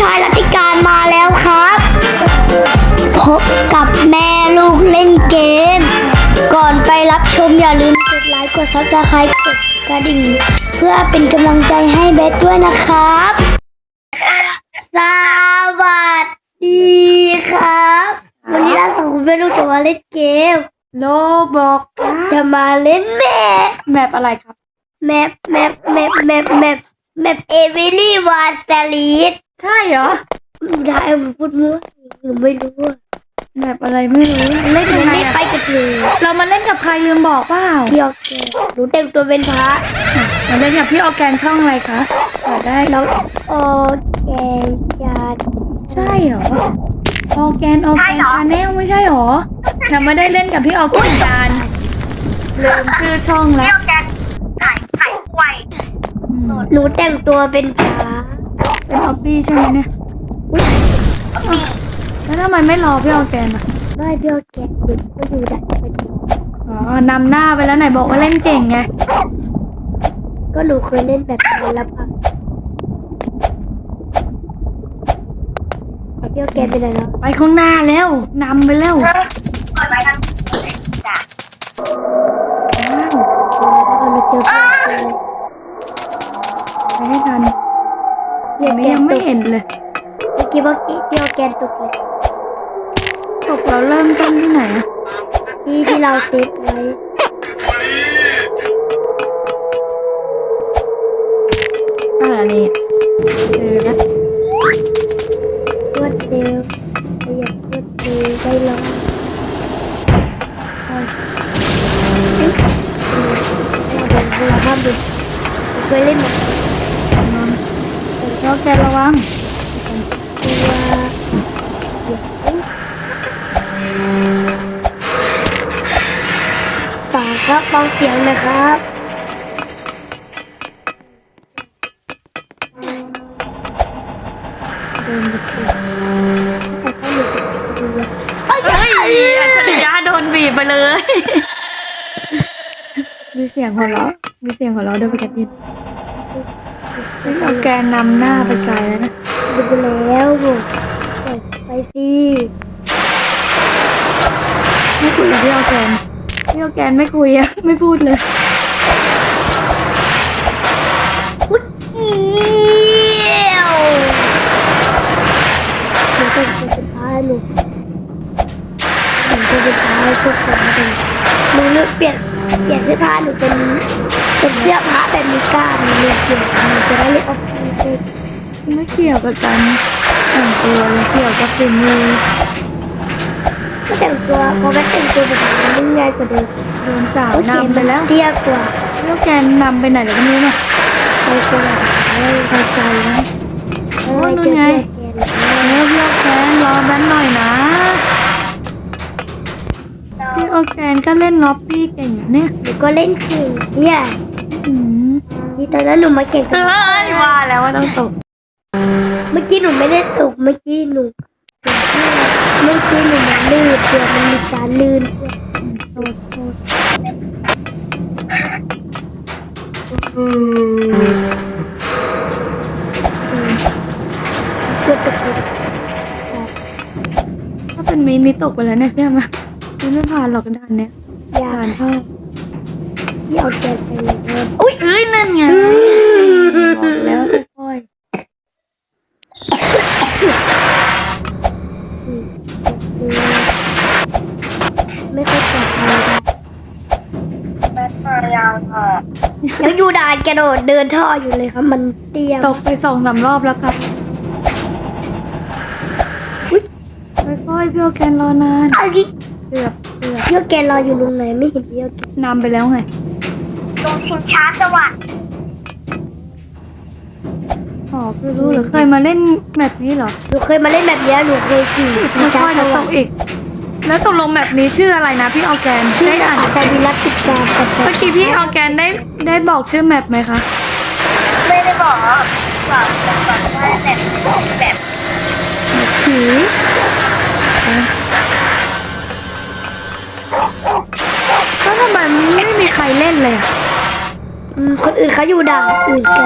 ชายรัติการมาแล้วครับ พบกับแม่ลูกเล่นเกม ก่อนไปรับชมอย่าลืมกดไลค์กดซับสไครต์กดกระดิ่ง เพื่อเป็นกำลังใจให้เบสด้วยนะครับ สวัสดีครับ วันนี้เราสองคนแม่ลูกจะมาเล่นเกมโลบอกจะมาเล่นแมปแมปอะไรครับ แมปแมปแมปแมปแมปแมปเอวิลี่วานสลีด ใช่เหรอได้ผมพูดมั่วหนูไม่รู้อะแมปอะไรไม่รู้ เล่นยังไงไม่อะไปกับเธอเรามาเล่นกับใครลืมบอกเปล่าพี่ออกแกหนูแต่งตัวเป็นพระมาเล่นกับพี่ออร์แกนช่องอะไรคะเปิดได้น้องโอแกนจานใช่เหรอออร์แกนออร์แกนชาแนลไม่ใช่เหรอเราไม่ได้เล่นกับพี่ออร์แกนจานลืมชื่อช่องแล้วอืมหนูแต่งตัวเป็นพระ เป็นออฟฟี่ใช่ไหมเนี่ยแล้วทำไมไม่รอพี่ออร์แกนอะได้พี่ออกแกนเด็กก็อยู่ได้เป็นอ๋อนำหน้าไปแล้วไหนบอกว่าเล่นเก่งไง ก็หนูเคยเล่นแบบนี้แล้วค่ะพี่ออกแกนเป็นอะไรเนาะไปข้างหน้าแล้วนำไปแล้วว้าว ยังไม่เห็นเลยเมื่อกี้ว่าพี่ออแกนตกเลยตกเราเริ่มต้นที่ไหนอะที่ที่เราเซฟไว้อะไรเนี่เจอแล้วรวดเร็วขยับรวดเร็วได้ลงเราเดินหมดูเคยเล่นแบบนอน เราแกระวังตัวฝากครับเบาเสียงนะครับเดินไปเถอะแต่ก็อยู่กับตัวเอ้ยเฮ้ยอัจฉริยะโดนบีบไปเลย มีเสียงหัวเราะมีเสียงหัวเราะด้วยไปกันดิน เอาแกนนำหน้าไปไกลแล้วนะดูแล้วปล่อยไปสิไม่คุยกับพี่ออร์แกนพี่ออร์แกนไม่คุยอะไม่พูดเลยอุ๊ยเอี้ยวหนูเป็นตัวสุดท้ายหนูหนูเป็นตัวสุดท้ายพวกผมเป็น หนูเลือกเปลี่ยนเปลี่ยนเสื้อผ้าหนูเป็นเป็นเสื้อผ้าแบบมีกล้ามหนูเลือกเปลี่ยนหนูจะได้เล่นออฟฟิศไม่เกี่ยวกับการแต่งตัวเลยเกี่ยวกับฝีมือก็แต่งตัวพอแม่แต่งตัวแบบนี้มัง่ายกว่าเดิมโดนสาวนำไปแล้วเตี้ยกว่าพี่ออร์แกนนำไปไหนเดี๋ยวก็ไม่รู้เนี่ยไปตัวไหนไปไกลนะเออเจอเพื่อนแกนแล้วพี่ออร์แกนรอแบนหน่อยนะ พี่ออร์แกนก็เล่นล็อบบี้เก่งอะเนี่ยหนูก็เล่นเก่งเนี่ยอืมที่ตอนนั้นหนูมาแข่งกับเฮ้ยว่าแล้วว่าต้องตกเมื่อกี้หนูไม่ได้ตกเมื่อกี้หนูเมื่อกี้หนูมาลื่นเดี๋ยวมันมีการลื่นด้วยโทษโทษเกือบตกเลยถ้าเป็นมีมีตกไปแล้วเนี่ยใช่ไหม มีไม่ผ่านหรอกด่านเนี้ยอย่าผ่านเท่าที่เอาแกนไปเลยเพิ่มอุ้ยเอ้ยนั่นไงบอกแล้วค่อยไม่ค่อยปลอดภัยค่ะแม่มายาวค่ะยังอยู่ด่านกระโดดเดินท่ออยู่เลยครับมันเตี้ยๆตกไปสองสามรอบแล้วครับอุ้ยค่อยๆพี่ออร์แกนรอนาน เอ้ยเกือบเกือบเพี่ยวแกนรออยู่ตรงไหนไม่เห็นเพี่ยวแกนนำไปแล้วไงลงชิงช้าสวรรค์อ๋อคือรู้เหรือเคยมาเล่นแบบนี้เหรอหนูเคยมาเล่นแบบเนี้ยหนูเคยขี่ไม่ค่อยจะตกอีก แล้วตกลงแบบนี้ชื่ออะไรนะพี่ออร์แกนที่ได้อ่านอาจจะมีรักติดตามกันเมื่อกี้พี่ออร์แกนได้ได้บอกชื่อแมปไหมคะไม่ได้บอกบอกบอกว่าแบบแบบผีแล้วท เล่นเลยอะคนอื่นเขาอยู่ด่านอื่นกัน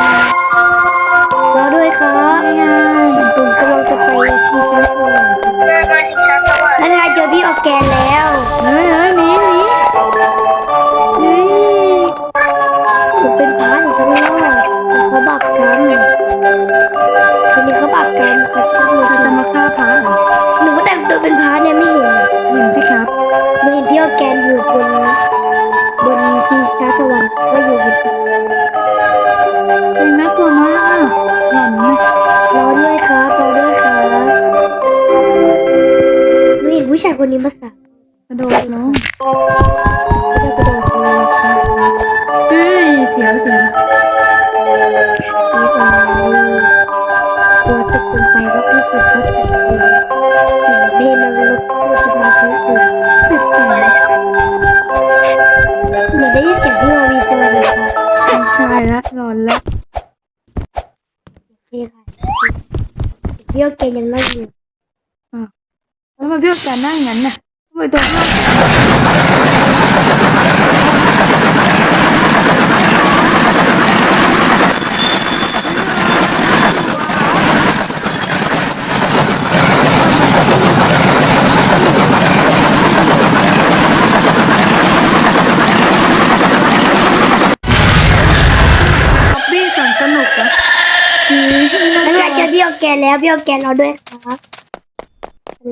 รอด้วยครับผมกำลังจะไปชิงช้าสวรรค์นั่นไงเจอพี่ออกแกนแล้วเฮ้ยเฮ้ยนี่นี่นี่ผมเป็นพานขอแล้วเขาบักกันคนนี้เขาบักกันเขาจะมาฆ่าพระหนูแต่งตัวเป็นพระเนี่ยไม่เห็นเห็นสิครับไม่เห็นพี่ออกแกนอยู่คนนี้ ทิงช้าสวรรค์ว่าอยู่บนตึกเฮ้ยน่ากลัวมากอะหลอนไหมรอด้วยครับรอด้วยครับหนูเห็นผู้ชายคนนี้มาสั่งกระโดดลงก็จะกระโดดลงครับเฮ้ยเสียวเสียวนี่เป็นตัวตะกุนไปว่าพี่สุดเขาแต่งตัวเสียงเพลงมันรบกวนสมาธิอยู่ ได้ยินเสียงพี่วาวีสวัสดีค่ะไม่ใช่ละหลอนละพี่ค่ะพี่โอเคยังนั่งอยู่แล้วทำไมพี่โอแกนนั่งอย่างนั้นน่ะทำไมตัวพี่โอแกน ป๊อปปี้สวนสนุกเหรออืม นั่นไง เจอพี่โอเคแล้วพี่โอเครอด้วยครับ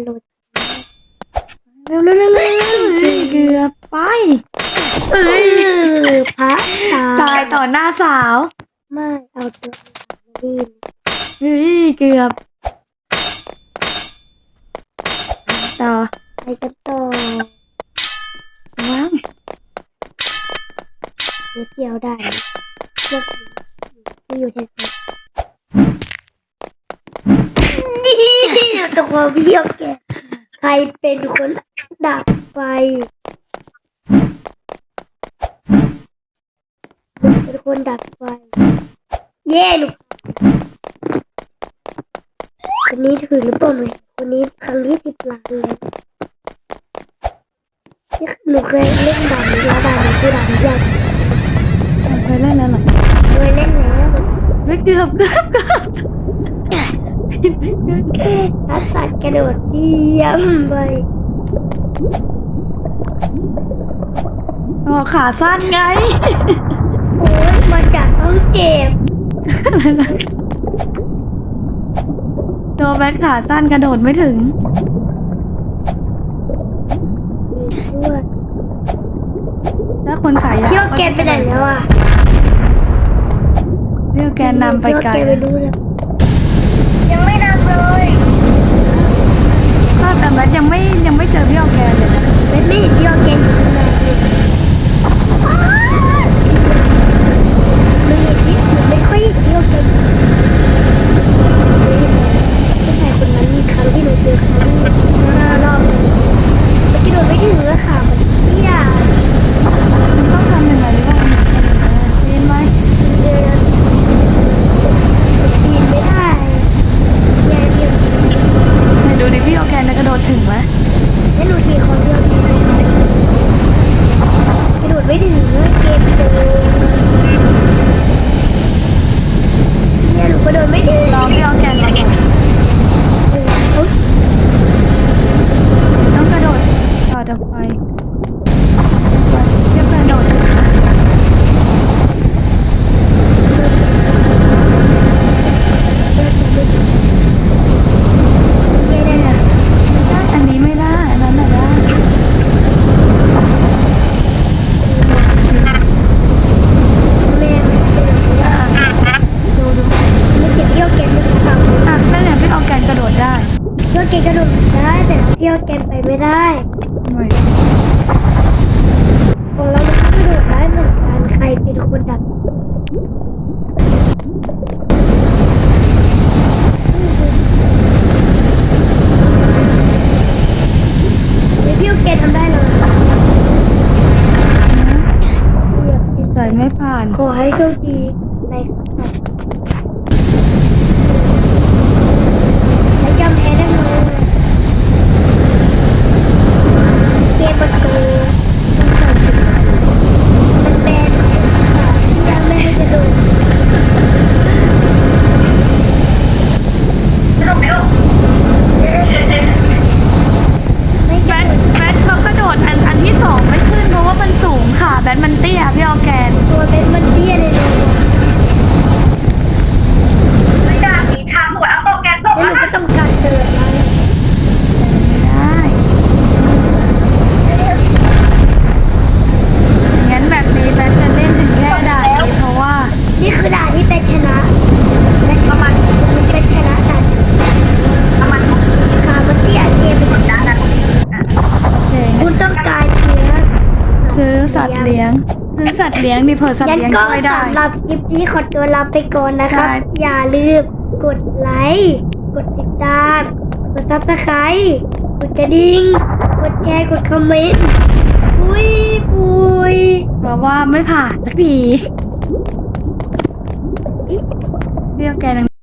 หลุดเร็วเร็วเร็วเร็วเกือบไปเอ้ยพระตาวตายต่อหน้าสาว ไม่เอาตัวดีเฮ้ยเกือบต่อไปกันต่อว้างหนูเที่ยวได้พวกที่อยู่แถว นี่ตัวพี่โอเคใครเป็นคนดับไฟเป็นคนดับไฟ เย่หนูคนนี้ถือหรือเปล่าหนูคนนี้ครั้งที่สิบล้านแล้วนี่หนูเคยเล่นด่านนี้แล้วด่านนี้คือด่านยากเคยเล่นแล้วหรอเคยเล่นแล้วไม่เกือบเกือบเกือบ ทักษะกระโดดเยี่ยมไปอ๋อขาสั้นไง โอ้ยมาจากต้องเจ็บตัวแบทขาสั้นกระโดดไม่ถึงมีช่วยถ้าคนขายยาวพี่โอเกนไปไหนแล้วอะพี่โอแกนนำไปไกลพี่โอเกนไปรู้แล้ว ยังไม่นำเลยถ้าแต่แบทยังไม่ยังไม่เจอพี่โอแกนเลยนะไม่ไม่เห็นพี่โอเกนอยู่ข้างในไม่เห็นพี่หนูไม่ค่อยเห็นพี่โอเกนผู้ชายคนนั้นครั้งที่หนูเจอเขา Oh. เลี้ยงดิเผื่อสัตว์งั้นเลี้ยงก็ช่วยได้ สำหรับคลิปนี้ขอตัวลาไปก่อนนะครับ ใช่ อย่าลืมกดไลค์ กดติดตาม กดซับสไครต์กดกระดิ่ง กดแชร์ กดคอมเมนต์ ปุยปุยเพราะว่าไม่ผ่านสักทีเรียกแกนัง